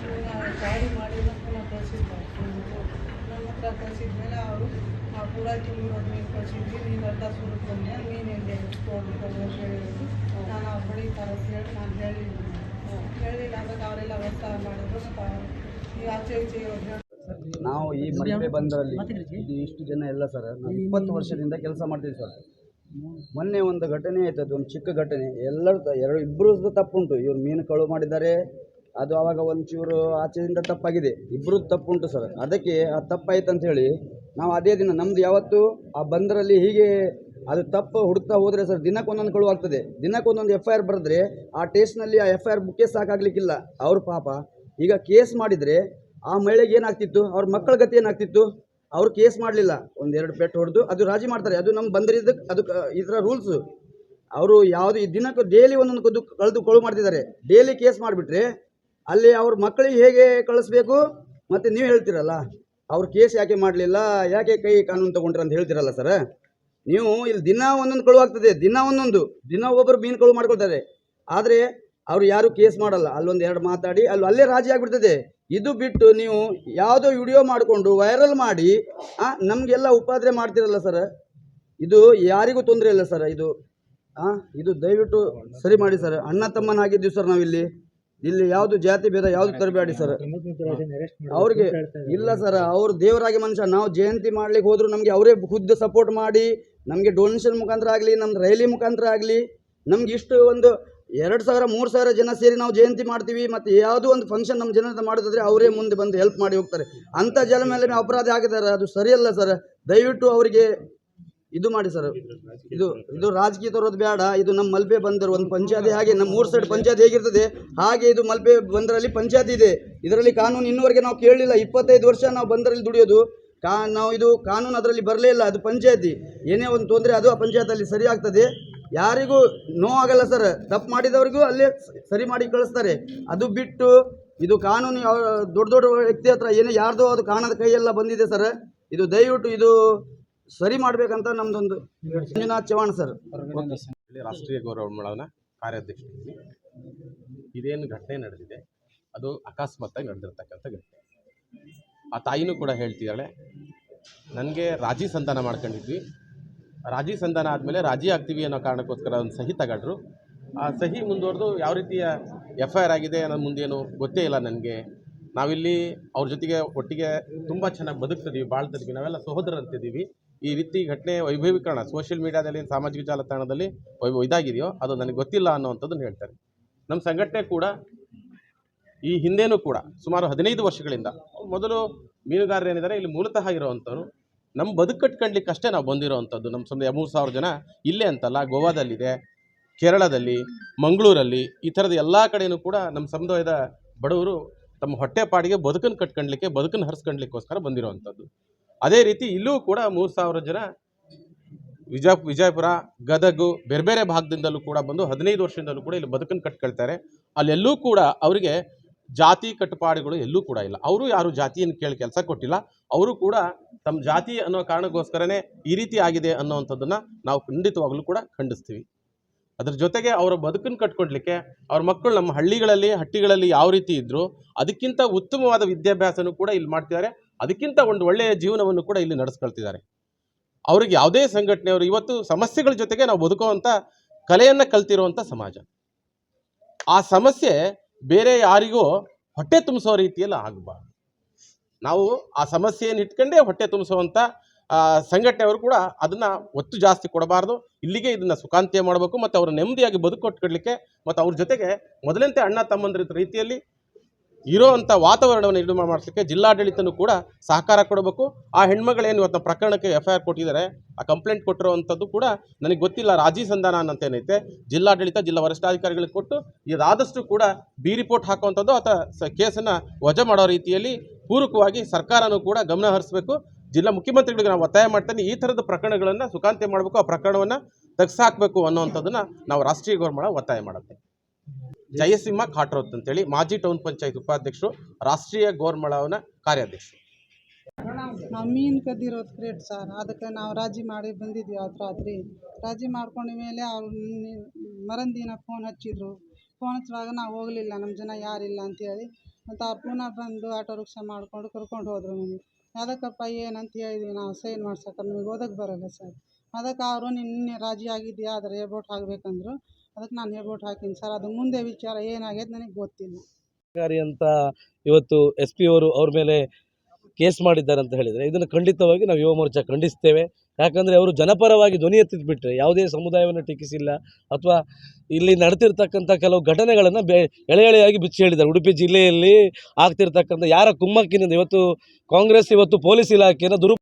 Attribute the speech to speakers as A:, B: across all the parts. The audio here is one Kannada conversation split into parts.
A: ಅವರು ಅಂತ ನಾನು ಹೇಳಿ ನಾನು ಅವರೆಲ್ಲ ಈ ಆಚೆ ಈಚೆ
B: ನಾವು ಈ ಮಲ್ಪೆ ಬಂದರಲ್ಲಿ ಇಷ್ಟು ಜನ ಎಲ್ಲ ಸರ್. ನಾವು ಇಪ್ಪತ್ತು ವರ್ಷದಿಂದ ಕೆಲಸ ಮಾಡ್ತೀವಿ ಸರ್. ಮೊನ್ನೆ ಒಂದು ಘಟನೆ ಆಯ್ತು ಅದು ಒಂದು ಚಿಕ್ಕ ಘಟನೆ. ಎಲ್ಲರೂ ಎರಡು ಇಬ್ಬರು ತಪ್ಪುಂಟು. ಇವ್ರು ಮೀನು ಕಳು ಮಾಡಿದ್ದಾರೆ ಅದು ಆವಾಗ ಒಂಚೂರು ಆಚೆಯಿಂದ ತಪ್ಪಾಗಿದೆ. ಇಬ್ಬರು ತಪ್ಪುಂಟು ಸರ್. ಅದಕ್ಕೆ ಆ ತಪ್ಪಾಯ್ತು ಅಂತ ಹೇಳಿ ನಾವು ಅದೇ ದಿನ ನಮ್ದು ಯಾವತ್ತು ಆ ಬಂದರಲ್ಲಿ ಹೀಗೆ ಅದು ತಪ್ಪು ಹುಡುಕ್ತಾ ಹೋದರೆ ಸರ್ ದಿನಕ್ಕೆ ಒಂದೊಂದು ಕಳು ಆಗ್ತದೆ. ದಿನಕ್ಕೆ ಒಂದೊಂದು ಎಫ್ ಐ ಆರ್ ಬರೆದ್ರೆ ಆ ಟೇಸ್ಟ್ನಲ್ಲಿ ಆ ಎಫ್ ಐ ಆರ್ ಬುಕ್ಕೇ ಸಾಕಾಗ್ಲಿಕ್ಕಿಲ್ಲ. ಅವ್ರ ಪಾಪ ಈಗ ಕೇಸ್ ಮಾಡಿದರೆ ಆ ಮಹಿಳೆಗೆ ಏನಾಗ್ತಿತ್ತು? ಅವ್ರ ಮಕ್ಕಳ ಗತಿ ಏನಾಗ್ತಿತ್ತು? ಅವ್ರು ಕೇಸ್ ಮಾಡಲಿಲ್ಲ. ಒಂದೆರಡು ಪೆಟ್ಟು ಹೊಡೆದು ಅದು ರಾಜಿ ಮಾಡ್ತಾರೆ. ಅದು ನಮ್ಮ ಬಂದರಿದ್ದಕ್ಕೆ ಅದು ಇದರ ರೂಲ್ಸು. ಅವರು ಯಾವುದು ಈ ದಿನಕ್ಕೂ ಡೈಲಿ ಒಂದೊಂದು ಕದ್ದು ಕಳೆದು ಕೊಳು ಮಾಡ್ತಿದ್ದಾರೆ. ಡೈಲಿ ಕೇಸ್ ಮಾಡಿಬಿಟ್ರೆ ಅಲ್ಲಿ ಅವ್ರ ಮಕ್ಕಳಿಗೆ ಹೇಗೆ ಕಳಿಸ್ಬೇಕು? ಮತ್ತು ನೀವು ಹೇಳ್ತೀರಲ್ಲ ಅವ್ರು ಕೇಸ್ ಯಾಕೆ ಮಾಡಲಿಲ್ಲ ಯಾಕೆ ಕೈ ಕಾನೂನು ತಗೊಂಡ್ರೆ ಅಂತ ಹೇಳ್ತೀರಲ್ಲ ಸರ್? ನೀವು ಇಲ್ಲಿ ದಿನ ಒಂದೊಂದು ಕಳು ಆಗ್ತದೆ ದಿನ ಒಂದೊಂದು ದಿನ ಒಬ್ಬರು ಮೀನು ಕಳು ಮಾಡ್ಕೊಳ್ತಾರೆ. ಆದರೆ ಅವ್ರು ಯಾರು ಕೇಸ್ ಮಾಡಲ್ಲ ಅಲ್ಲೊಂದು ಎರಡು ಮಾತಾಡಿ ಅಲ್ಲಿ ಅಲ್ಲೇ ರಾಜಿ ಆಗಿಬಿಡ್ತದೆ. ಇದು ಬಿಟ್ಟು ನೀವು ಯಾವುದೋ ವಿಡಿಯೋ ಮಾಡಿಕೊಂಡು ವೈರಲ್ ಮಾಡಿ ನಮಗೆಲ್ಲ ಉಪಾದ್ರೆ ಮಾಡ್ತಿರಲ್ಲ ಸರ್? ಇದು ಯಾರಿಗೂ ತೊಂದರೆ ಇಲ್ಲ ಸರ್ ಇದು ಆ, ಇದು ದಯವಿಟ್ಟು ಸರಿ ಮಾಡಿ ಸರ್ ಅಣ್ಣ ತಮ್ಮನಾಗಿದ್ದೀವಿ ಸರ್ ನಾವಿಲ್ಲಿ. ಇಲ್ಲಿ ಯಾವುದು ಜಾತಿ ಭೇದ ಯಾವುದು ತರಬೇಡಿ ಸರ್? ಅವ್ರಿಗೆ ಇಲ್ಲ ಸರ್ ಅವ್ರು ದೇವರಾಗಿ ಮನುಷ್ಯ ನಾವು ಜಯಂತಿ ಮಾಡ್ಲಿಕ್ಕೆ ಹೋದ್ರು ನಮಗೆ ಅವರೇ ಖುದ್ದು ಸಪೋರ್ಟ್ ಮಾಡಿ ನಮಗೆ ಡೊನೇಷನ್ ಮುಖಾಂತರ ಆಗಲಿ ನಮ್ಮ ರೈಲಿ ಮುಖಾಂತರ ಆಗಲಿ ನಮ್ಗೆ ಇಷ್ಟು ಒಂದು ಎರಡು ಸಾವಿರ ಮೂರು ಸಾವಿರ ಜನ ಸೇರಿ ನಾವು ಜಯಂತಿ ಮಾಡ್ತೀವಿ ಮತ್ತು ಯಾವುದೋ ಒಂದು ಫಂಕ್ಷನ್ ನಮ್ಮ ಜನರ ಮಾಡಿದ್ರೆ ಅವರೇ ಮುಂದೆ ಬಂದು ಹೆಲ್ಪ್ ಮಾಡಿ ಹೋಗ್ತಾರೆ. ಅಂಥ ಜನ ಮೇಲೆ ಅಪರಾಧ ಆಗಿದ್ದಾರೆ ಅದು ಸರಿಯಲ್ಲ ಸರ್. ದಯವಿಟ್ಟು ಅವರಿಗೆ ಇದು ಮಾಡಿ ಸರ್. ಇದು ಇದು ರಾಜಕೀಯ ತರೋದು ಬೇಡ. ಇದು ನಮ್ಮ ಮಲ್ಪೆ ಬಂದರು. ಒಂದು ಪಂಚಾಯತಿ ಹಾಗೆ ನಮ್ಮ ಮೂರು ಸೈಡ್ ಪಂಚಾಯತಿ ಹೇಗಿರ್ತದೆ? ಹಾಗೆ ಇದು ಮಲ್ಪೆ ಬಂದರಲ್ಲಿ ಪಂಚಾಯತಿ ಇದೆ. ಇದರಲ್ಲಿ ಕಾನೂನು ಇನ್ನುವರೆಗೆ ನಾವು ಕೇಳಲಿಲ್ಲ. ಇಪ್ಪತ್ತೈದು ವರ್ಷ ನಾವು ಬಂದರಲ್ಲಿ ದುಡಿಯೋದು. ಕಾ ನಾವು ಇದು ಕಾನೂನು ಅದರಲ್ಲಿ ಬರಲೇ ಇಲ್ಲ. ಅದು ಪಂಚಾಯತಿ. ಏನೇ ಒಂದು ತೊಂದರೆ ಅದು ಆ ಪಂಚಾಯತಲ್ಲಿ ಸರಿ ಆಗ್ತದೆ. ಯಾರಿಗೂ ನೋವಾಗಲ್ಲ ಸರ್. ತಪ್ಪು ಮಾಡಿದವರಿಗೂ ಅಲ್ಲೇ ಸರಿ ಮಾಡಿ ಕಳಿಸ್ತಾರೆ. ಅದು ಬಿಟ್ಟು ಇದು ಕಾನೂನು ಯಾವ ದೊಡ್ಡ ದೊಡ್ಡ ವ್ಯಕ್ತಿ ಹತ್ರ ಏನೇ ಯಾರ್ದೋ ಅದು ಕಾಣದ ಕೈಯೆಲ್ಲ ಬಂದಿದೆ ಸರ್. ಇದು ದಯವಿಟ್ಟು ಇದು ಸರಿ ಮಾಡ್ಬೇಕಂತ ನಮ್ದೊಂದು ಮಂಜುನಾಥ್ ಚವಾಣ್ ಸರ್.
C: ರಾಷ್ಟ್ರೀಯ ಗೌರವ ಮೇಳನ ಕಾರ್ಯಾಧ್ಯಕ್ಷ ಇದೇನು ಘಟನೆ ನಡೆದಿದೆ, ಅದು ಅಕಸ್ಮಾತ್ತಾಗಿ ನಡೆದಿರ್ತಕ್ಕಂಥ ಘಟನೆ. ಆ ತಾಯಿನೂ ಕೂಡ ಹೇಳ್ತಿದ್ದಾಳೆ, ನನಗೆ ರಾಜಿ ಸಂಧಾನ ಮಾಡ್ಕೊಂಡಿದ್ವಿ. ರಾಜಿ ಸಂಧಾನ ಆದಮೇಲೆ ರಾಜಿ ಆಗ್ತೀವಿ ಅನ್ನೋ ಕಾರಣಕ್ಕೋಸ್ಕರ ಒಂದು ಸಹಿ ತಗೊಂಡ್ರು. ಆ ಸಹಿ ಮುಂದುವರೆದು ಯಾವ ರೀತಿಯ ಎಫ್ ಐ ಆರ್ ಆಗಿದೆ ಅನ್ನೋ ಮುಂದೇನು ಗೊತ್ತೇ ಇಲ್ಲ ನನಗೆ. ನಾವಿಲ್ಲಿ ಅವ್ರ ಜೊತೆಗೆ ಒಟ್ಟಿಗೆ ತುಂಬ ಚೆನ್ನಾಗಿ ಬದುಕ್ತಿದ್ದೀವಿ ಬಾಳ್ತಿದ್ವಿ. ನಾವೆಲ್ಲ ಸಹೋದರಂತಿದ್ದೀವಿ ಈ ರೀತಿ ಘಟನೆ ವೈಭವೀಕರಣ ಸೋಷಿಯಲ್ ಮೀಡಿಯಾದಲ್ಲಿ ಸಾಮಾಜಿಕ ಜಾಲತಾಣದಲ್ಲಿ ವೈಭವ ಇದಾಗಿದೆಯೋ ಅದು ನನಗೆ ಗೊತ್ತಿಲ್ಲ ಅನ್ನೋವಂಥದ್ದನ್ನು ಹೇಳ್ತಾರೆ. ನಮ್ಮ ಸಂಘಟನೆ ಕೂಡ ಈ ಹಿಂದೆನೂ ಕೂಡ ಸುಮಾರು ಹದಿನೈದು ವರ್ಷಗಳಿಂದ ಮೊದಲು ಮೀನುಗಾರರು ಏನಿದ್ದಾರೆ, ಇಲ್ಲಿ ಮೂಲತಃ ಇರೋವಂಥವ್ರು. ನಮ್ಮ ಬದುಕು ಕಟ್ಕೊಳ್ಲಿಕ್ಕೆ ಅಷ್ಟೇ ನಾವು ಬಂದಿರೋವಂಥದ್ದು. ನಮ್ಮ ಸಮುದಾಯ ಮೂರು ಸಾವಿರ ಜನ ಇಲ್ಲೇ ಅಂತಲ್ಲ, ಗೋವಾದಲ್ಲಿದೆ, ಕೇರಳದಲ್ಲಿ, ಮಂಗಳೂರಲ್ಲಿ, ಈ ಥರದ ಎಲ್ಲ ಕಡೆಯೂ ಕೂಡ ನಮ್ಮ ಸಮುದಾಯದ ಬಡವರು ತಮ್ಮ ಹೊಟ್ಟೆಪಾಡಿಗೆ ಬದುಕನ್ನು ಕಟ್ಕೊಂಡ್ಲಿಕ್ಕೆ, ಬದುಕನ್ನು ಹರಿಸ್ಕೊಂಡ್ಲಿಕ್ಕೋಸ್ಕರ ಬಂದಿರೋವಂಥದ್ದು. ಅದೇ ರೀತಿ ಇಲ್ಲೂ ಕೂಡ ಮೂರು ಸಾವಿರ ಜನ ವಿಜಯ ವಿಜಯಪುರ, ಗದಗು, ಬೇರೆ ಬೇರೆ ಭಾಗದಿಂದಲೂ ಕೂಡ ಬಂದು ಹದಿನೈದು ವರ್ಷದಿಂದಲೂ ಕೂಡ ಇಲ್ಲಿ ಬದುಕನ್ನು ಕಟ್ಕೊಳ್ತಾರೆ. ಅಲ್ಲೆಲ್ಲೂ ಕೂಡ ಅವರಿಗೆ ಜಾತಿ ಕಟ್ಟುಪಾಡುಗಳು ಎಲ್ಲೂ ಕೂಡ ಇಲ್ಲ. ಅವರು ಯಾರು ಜಾತಿಯನ್ನು ಕೇಳಿ ಕೆಲಸ ಕೊಟ್ಟಿಲ್ಲ. ಅವರು ಕೂಡ ತಮ್ಮ ಜಾತಿ ಅನ್ನೋ ಕಾರಣಕ್ಕೋಸ್ಕರನೇ ಈ ರೀತಿ ಆಗಿದೆ ಅನ್ನೋವಂಥದ್ದನ್ನು ನಾವು ಖಂಡಿತವಾಗಲೂ ಕೂಡ ಖಂಡಿಸ್ತೀವಿ. ಅದ್ರ ಜೊತೆಗೆ ಅವರ ಬದುಕನ್ನು ಕಟ್ಕೊಡ್ಲಿಕ್ಕೆ ಅವ್ರ ಮಕ್ಕಳು ನಮ್ಮ ಹಳ್ಳಿಗಳಲ್ಲಿ, ಹಟ್ಟಿಗಳಲ್ಲಿ ಯಾವ ರೀತಿ ಇದ್ದರು ಅದಕ್ಕಿಂತ ಉತ್ತಮವಾದ ವಿದ್ಯಾಭ್ಯಾಸನೂ ಕೂಡ ಇಲ್ಲಿ ಮಾಡ್ತಿದ್ದಾರೆ. ಅದಕ್ಕಿಂತ ಒಂದು ಒಳ್ಳೆಯ ಜೀವನವನ್ನು ಕೂಡ ಇಲ್ಲಿ ನಡೆಸ್ಕೊಳ್ತಿದ್ದಾರೆ. ಅವ್ರಿಗೆ ಯಾವುದೇ ಸಂಘಟನೆಯವರು ಇವತ್ತು ಸಮಸ್ಯೆಗಳ ಜೊತೆಗೆ ನಾವು ಬದುಕುವಂಥ ಕಲೆಯನ್ನು ಕಲ್ತಿರುವಂಥ ಸಮಾಜ. ಆ ಸಮಸ್ಯೆ ಬೇರೆ ಯಾರಿಗೂ ಹೊಟ್ಟೆ ತುಂಬಿಸೋ ರೀತಿಯಲ್ಲಿ ಆಗಬಾರ್ದು. ನಾವು ಆ ಸಮಸ್ಯೆಯನ್ನು ಇಟ್ಕೊಂಡೇ ಹೊಟ್ಟೆ ತುಂಬಿಸುವಂಥ ಸಂಘಟನೆಯವರು ಕೂಡ ಅದನ್ನು ಒತ್ತು ಜಾಸ್ತಿ ಕೊಡಬಾರ್ದು. ಇಲ್ಲಿಗೆ ಇದನ್ನು ಸುಖಾಂತ್ಯ ಮಾಡಬೇಕು, ಮತ್ತು ಅವರು ನೆಮ್ಮದಿಯಾಗಿ ಬದುಕು ಕೊಟ್ಕೊಡ್ಲಿಕ್ಕೆ ಮತ್ತು ಅವ್ರ ಜೊತೆಗೆ ಮೊದಲಂತೆ ಅಣ್ಣ, ತಮ್ಮಂದ್ರ ರೀತಿಯಲ್ಲಿ ಇರೋವಂಥ ವಾತಾವರಣವನ್ನು ನಿರ್ಮಾಣ ಮಾಡಿಸ್ಲಿಕ್ಕೆ ಜಿಲ್ಲಾಡಳಿತನೂ ಕೂಡ ಸಹಕಾರ ಕೊಡಬೇಕು. ಆ ಹೆಣ್ಮಗಳೇನು ಇವತ್ತು ಪ್ರಕರಣಕ್ಕೆ ಎಫ್ ಐ ಆರ್ ಕೊಟ್ಟಿದ್ದಾರೆ, ಆ ಕಂಪ್ಲೇಂಟ್ ಕೊಟ್ಟಿರೋವಂಥದ್ದು ಕೂಡ ನನಗೆ ಗೊತ್ತಿಲ್ಲ. ರಾಜಿ ಸಂಧಾನ ಅನ್ನಂತೇನೈತೆ, ಜಿಲ್ಲಾಡಳಿತ, ಜಿಲ್ಲಾ ವರಿಷ್ಠಾಧಿಕಾರಿಗಳಿಗೆ ಕೊಟ್ಟು ಇದಾದಷ್ಟು ಕೂಡ ಬಿ ರಿಪೋರ್ಟ್ ಹಾಕುವಂಥದ್ದು ಅಥವಾ ಸ ಕೇಸನ್ನು ವಜಾ ಮಾಡೋ ರೀತಿಯಲ್ಲಿ ಪೂರಕವಾಗಿ ಸರ್ಕಾರನೂ ಕೂಡ ಗಮನ ಹರಿಸಬೇಕು. ಜಿಲ್ಲಾ ಮುಖ್ಯಮಂತ್ರಿಗಳಿಗೆ ನಾವು ಒತ್ತಾಯ ಮಾಡ್ತೇನೆ, ಈ ಥರದ ಪ್ರಕರಣಗಳನ್ನು ಸುಖಾಂತ್ಯ ಮಾಡಬೇಕು, ಆ ಪ್ರಕರಣವನ್ನು ತೆಗೆಸಾಕಬೇಕು ಅನ್ನೋವಂಥದ್ದನ್ನು ನಾವು ರಾಷ್ಟ್ರೀಯ ಗೌರ್ಮೆಂಟ್ ಒತ್ತಾಯ ಮಾಡುತ್ತೆ. ಜಯಸಿಂಹ ಖಾಟ್ರೋತ್ ಅಂತೇಳಿ ಮಾಜಿ ಟೌನ್ ಪಂಚಾಯತ್ ಉಪಾಧ್ಯಕ್ಷರು ರಾಷ್ಟ್ರೀಯ ಗೋರ್ಮಳವನ ಕಾರ್ಯಾಧ್ಯಕ್ಷರು.
A: ನಾವು ಮೀನು ಕದ್ದಿರೋದು ಕ್ರೇಟ್ ಸರ್ ಅದಕ್ಕೆ ನಾವು ರಾಜಿ ಮಾಡಿ ಬಂದಿದ್ವಿ ಅವತ್ತು ರಾತ್ರಿ. ರಾಜಿ ಮಾಡ್ಕೊಂಡ ಮೇಲೆ ಅವ್ರು ಮರಂದಿನ ಫೋನ್ ಹಚ್ಚಿದ್ರು. ಫೋನ್ ಹಚ್ಚುವಾಗ ನಾವು ಹೋಗಲಿಲ್ಲ ನಮ್ಮ ಜನ ಯಾರಿಲ್ಲ ಅಂತೇಳಿ. ಮತ್ತು ಅವ್ರು ಪುನಃ ಬಂದು ಆಟೋ ರಿಕ್ಷಾ ಮಾಡಿಕೊಂಡು ಕರ್ಕೊಂಡು ಹೋದ್ರು ನಮಗೆ. ಅದಕ್ಕಪ್ಪ ಏನಂತ ಹೇಳಿದ್ವಿ, ನಾವು ಸೈನ್ ಮಾಡ್ಸಕ್ಕೆ ನಮಗೆ ಓದಕ್ಕೆ ಬರೋಲ್ಲ ಸರ್ ಅದಕ್ಕೆ ಅವರು ನಿನ್ನೆ ರಾಜಿ ಆಗಿದೆಯಾ, ಆದರೆ ಏಬೋಟ್ ಹಾಕಬೇಕಂದ್ರು ಅದಕ್ಕೆ ನಾನು ಹೇಳ್ಬಿಟ್ಟು ಹಾಕೀನಿ. ಸರ್ ಅದು ಮುಂದೆ ವಿಚಾರ ಏನಾಗೈತೆ ನನಗೆ ಗೊತ್ತಿಲ್ಲ.
D: ಅಧಿಕಾರಿ ಅಂತ ಇವತ್ತು ಎಸ್ ಪಿ ಅವರು ಅವ್ರ ಮೇಲೆ ಕೇಸ್ ಮಾಡಿದ್ದಾರೆ ಅಂತ ಹೇಳಿದರೆ, ಇದನ್ನು ಖಂಡಿತವಾಗಿ ನಾವು ಯುವ ಮೋರ್ಚಾ ಖಂಡಿಸ್ತೇವೆ. ಯಾಕಂದರೆ ಅವರು ಜನಪರವಾಗಿ ಧ್ವನಿ ಎತ್ತಿದ್ಬಿಟ್ರೆ ಯಾವುದೇ ಸಮುದಾಯವನ್ನು ಟೀಕಿಸಿಲ್ಲ, ಅಥವಾ ಇಲ್ಲಿ ನಡೆತಿರ್ತಕ್ಕಂಥ ಕೆಲವು ಘಟನೆಗಳನ್ನು ಬೆ ಎಳೆ ಎಳೆಯಾಗಿ ಬಿಚ್ಚಿ ಹೇಳಿದ್ದಾರೆ. ಉಡುಪಿ ಜಿಲ್ಲೆಯಲ್ಲಿ ಆಗ್ತಿರ್ತಕ್ಕಂಥ ಯಾರ ಕುಮ್ಮಕ್ಕಿನಿಂದ ಇವತ್ತು ಕಾಂಗ್ರೆಸ್, ಇವತ್ತು ಪೊಲೀಸ್ ಇಲಾಖೆಯನ್ನು ದುರು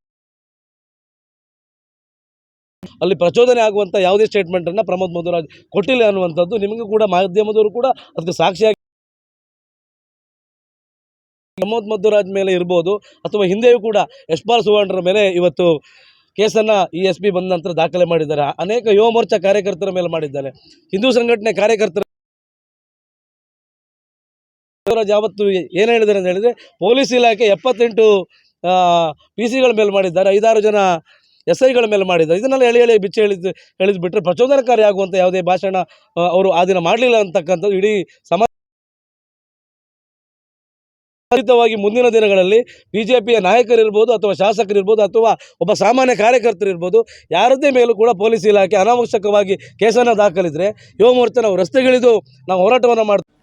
D: ಅಲ್ಲಿ ಪ್ರಚೋದನೆ ಆಗುವಂಥ ಯಾವುದೇ ಸ್ಟೇಟ್ಮೆಂಟನ್ನು ಪ್ರಮೋದ್ ಮಧುರಾಜ್ ಕೊಟ್ಟಿಲ್ಲ ಅನ್ನುವಂಥದ್ದು ನಿಮಗೂ ಕೂಡ ಮಾಧ್ಯಮದವರು ಕೂಡ ಅದಕ್ಕೆ ಸಾಕ್ಷಿಯಾಗಿ ಪ್ರಮೋದ್ ಮಧುರಾಜ್ ಮೇಲೆ ಇರ್ಬೋದು ಅಥವಾ ಹಿಂದೆಯೂ ಕೂಡ ಯಶ್ಪಾಲ್ ಸುವರ್ಣರ ಮೇಲೆ ಇವತ್ತು ಕೇಸನ್ನು ಇ ಎಸ್ ಪಿ ಬಂದ ನಂತರ ದಾಖಲೆ ಮಾಡಿದ್ದಾರೆ. ಅನೇಕ ಯುವ ಮೋರ್ಚಾ ಕಾರ್ಯಕರ್ತರ ಮೇಲೆ ಮಾಡಿದ್ದಾರೆ. ಹಿಂದೂ ಸಂಘಟನೆ ಕಾರ್ಯಕರ್ತರ ಯಾವತ್ತು ಏನು ಹೇಳಿದ್ದಾರೆ ಅಂತ ಹೇಳಿದರೆ, ಪೊಲೀಸ್ ಇಲಾಖೆ ಎಪ್ಪತ್ತೆಂಟು ಪಿ ಸಿಗಳ ಮೇಲೆ ಮಾಡಿದ್ದಾರೆ. ಐದಾರು ಜನ ಎಸ್ ಐಗಳ ಮೇಲೆ ಮಾಡಿದ ಇದನ್ನೆಲ್ಲ ಎಳೆ ಎಳೆ ಬಿಚ್ಚಿ ಹೇಳಿದ್ದು ಹೇಳಿದ್ ಬಿಟ್ಟರೆ ಪ್ರಚೋದನಕಾರಿ ಆಗುವಂಥ ಯಾವುದೇ ಭಾಷಣ ಅವರು ಆ ದಿನ ಮಾಡಲಿಲ್ಲ ಅಂತಕ್ಕಂಥದ್ದು ಇಡೀ ಸಮಾಜ ಖಂಡಿತವಾಗಿ ಮುಂದಿನ ದಿನಗಳಲ್ಲಿ ಬಿ ಜೆ ಪಿಯ ನಾಯಕರಿರ್ಬೋದು ಅಥವಾ ಶಾಸಕರಿರ್ಬೋದು ಅಥವಾ ಒಬ್ಬ ಸಾಮಾನ್ಯ ಕಾರ್ಯಕರ್ತರಿರ್ಬೋದು ಯಾರದೇ ಮೇಲೂ ಕೂಡ ಪೊಲೀಸ್ ಇಲಾಖೆ ಅನಾವಶ್ಯಕವಾಗಿ ಕೇಸನ್ನು ದಾಖಲಿದ್ರೆ ಯುವ ಮೋರ್ಚಾ ನಾವು ರಸ್ತೆಗಿಳಿದು ನಾವು ಹೋರಾಟವನ್ನು ಮಾಡ್ತೀವಿ